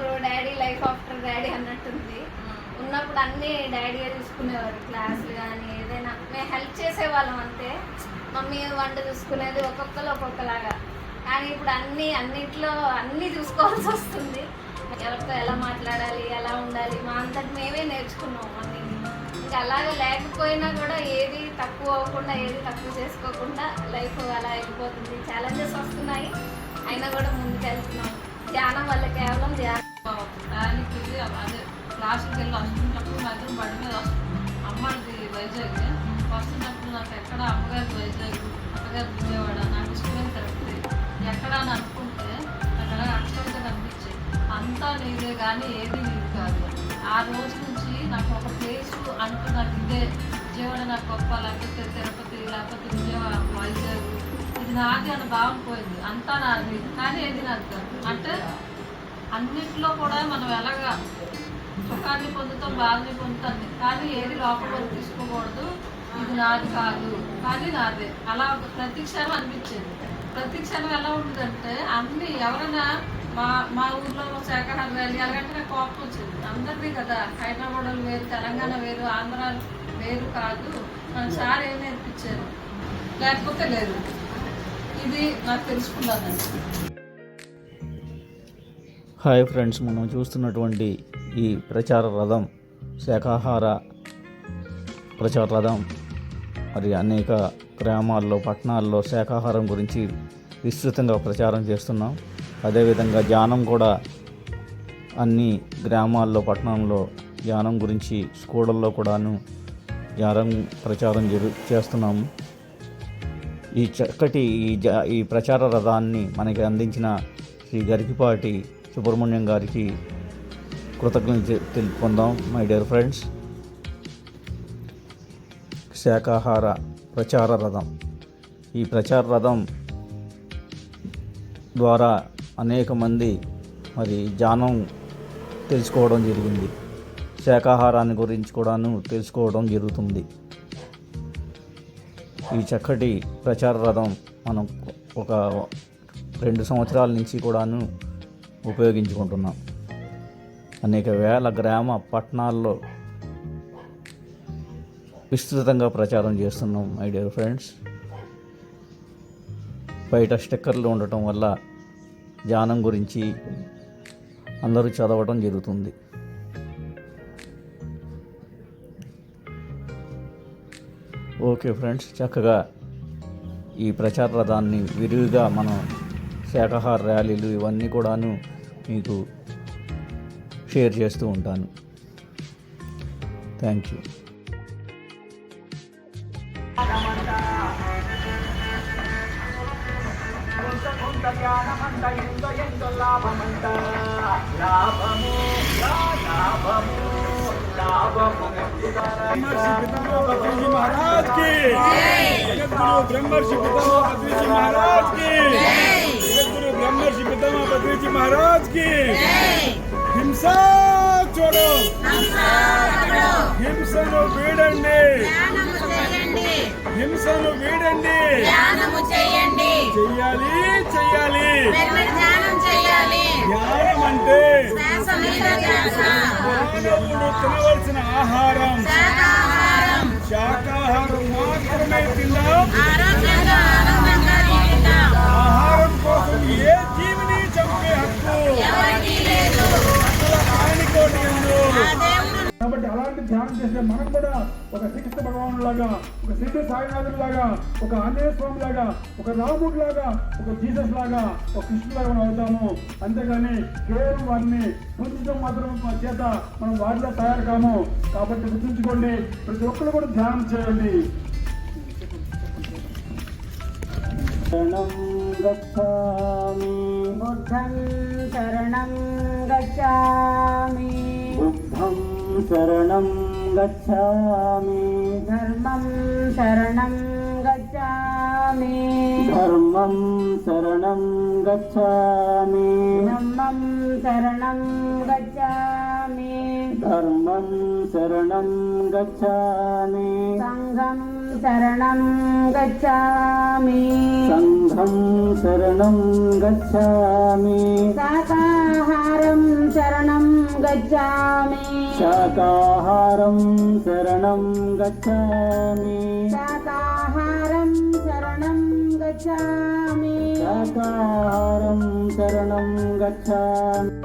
Before daddy life after daddy అన్నట్టుంది. ఉన్నప్పుడు అన్ని డాడీ చూసుకునేవారు క్లాసులు కానీ ఏదైనా. మేము హెల్ప్ చేసేవాళ్ళం అంతే. మమ్మీ వంట చూసుకునేది ఒక్కొక్కరు ఒక్కొక్కలాగా. కానీ ఇప్పుడు అన్ని అన్నిట్లో అన్ని చూసుకోవాల్సి వస్తుంది. ఎవరితో ఎలా మాట్లాడాలి ఎలా ఉండాలి మా అంతటి మేమే నేర్చుకున్నాం అన్ని. ఇంకా అలాగే లేకపోయినా కూడా ఏది తక్కువ అవ్వకుండా ఏది తక్కువ చేసుకోకుండా లైఫ్ అలా వెళ్ళిపోతుంది ఛాలెంజెస్ వస్తున్నాయి. అయినా కూడా ముందుకు వెళ్తున్నాం ధ్యానం వల్ల కేవలం ధ్యానం. దానికి అదే క్లాసుకి వెళ్ళి వస్తున్నప్పుడు మాత్రం ఇద్దరు బండి మీద వస్తుంది అమ్మది వైజాగ్ వస్తున్నప్పుడు నాకు ఎక్కడ అమ్మగారి వైజాగ్ అమ్మగారి విజయవాడ నాకు ఇష్టమైన తిరుపతి ఎక్కడ అని అనుకుంటే నాకు అలా అక్షరంగా కనిపించేది అంతా నీదే కానీ ఏది నీది కాదు. ఆ రోజు నుంచి నాకు ఒక ప్లేస్ అంటూ నాకు ఇదే. విజయవాడ నాకు గొప్ప లేకపోతే తిరుపతి లేకపోతే విజయవాడ వైజాగ్. ఇది నాది అని భావం పోయింది. అంతా నాది. కానీ ఏది నాది అంటే అన్నిట్లో కూడా మనం ఎలాగా సుఖాన్ని పొందుతాం బాధని పొందుతాం కానీ ఏది లోపల తీసుకోకూడదు. ఇది నాది కాదు. కానీ నాదే. అలా ప్రతి క్షణం అనిపించేది. ప్రతి క్షణం ఎలా ఉంటుందంటే అన్ని ఎవరైనా మా మా ఊర్లో శాఖాహార ర్యాలీ అలాగంటే నాకు కోపం వచ్చింది. అందరిది కదా. హైదరాబాద్ వేరు తెలంగాణ వేరు ఆంధ్ర వేరు కాదు. మన సార్ ఏం నేర్పించారు లేకపోతే లేదు. ఇది నాకు తెలుసుకున్నానండి హాయ్ ఫ్రెండ్స్ మనం చూస్తున్నటువంటి ఈ ప్రచార రథం శాఖాహార ప్రచార రథం మరి అనేక గ్రామాల్లో పట్టణాల్లో శాఖాహారం గురించి విస్తృతంగా ప్రచారం చేస్తున్నాం. అదేవిధంగా ధ్యానం కూడా అన్ని గ్రామాల్లో పట్టణంలో ధ్యానం గురించి స్కూళ్ళల్లో కూడాను ధ్యానం ప్రచారం జరు చేస్తున్నాము. ఈ చక్కటి ఈ జ ఈ ప్రచార రథాన్ని మనకి అందించిన శ్రీ గరికిపాటి సుబ్రహ్మణ్యం గారికి కృతజ్ఞత తెలుపుకుందాం మై డియర్ ఫ్రెండ్స్ శాకాహార ప్రచార రథం. ఈ ప్రచార రథం ద్వారా అనేక మంది మరి ధ్యానం తెలుసుకోవడం జరిగింది. శాకాహారాన్ని గురించి కూడాను తెలుసుకోవడం జరుగుతుంది. ఈ చక్కటి ప్రచార రథం మనం ఒక రెండు సంవత్సరాల నుంచి కూడాను ఉపయోగించుకుంటున్నాం. అనేక వేల గ్రామ పట్టణాల్లో విస్తృతంగా ప్రచారం చేస్తున్నాం మై డియర్ ఫ్రెండ్స్ బయట స్టిక్కర్లు ఉండటం వల్ల ధ్యానం గురించి అందరూ చదవటం జరుగుతుంది. ఓకే ఫ్రెండ్స్ చక్కగా ఈ ప్రచార రథాన్ని విరివిగా మనం శాకాహార ర్యాలీలు ఇవన్నీ కూడాను మీకు షేర్ చేస్తూ ఉంటాను థ్యాంక్ యూ बद्री जी महाराज की जगत गुरु ब्रह्मर्षि पितामह बद्री जी महाराज की जगत गुरु ब्रह्मर्षि पितामह बद्री जी महाराज की హింస చూడు హింసను వీడండి హింసను వీడండి ధ్యానము చేయండి చెయ్యాలి చెయ్యాలి నిర్మల్ ధ్యానం చేయాలి ధ్యానం అంటే శ్వాస మీద ధ్యాస మానవుడు తినవలసిన ఆహారం ధ్యానం చేస్తే మనం కూడా ఒక శ్రీకృష్ణ భగవాను లాగా ఒక సిద్ధి సాయినాథుడు లాగా ఒక ఆంజనేయ స్వామి లాగా ఒక రాముడు లాగా ఒక జీసస్ లాగా ఒక కృష్ణుడు లాగా మనం అవుతాము అంతేగాని కేవలం వారిని పూజించడం మాత్రం మా చేత మనం వారిలో తయారు కాము కాబట్టి గుర్తుంచుకోండి ప్రతి ఒక్కరు కూడా ధ్యానం చేయండి बुद्धं शरणं गच्छामि బుద్ధం శరణం गच्छामि। धर्मं शरणं गच्छामि। धर्मं शरणं गच्छामि। धर्मं शरणं गच्छामि। धर्मं शरणं गच्छामि सङ्घं शरणं गच्छामि सङ्घं शरणं गच्छामि शाकाहारं शरणं गच्छामि शाकाहारं शरणं गच्छामि शाकाहारं शरणं गच्छामि शाकाहारं शरणं गच्छामि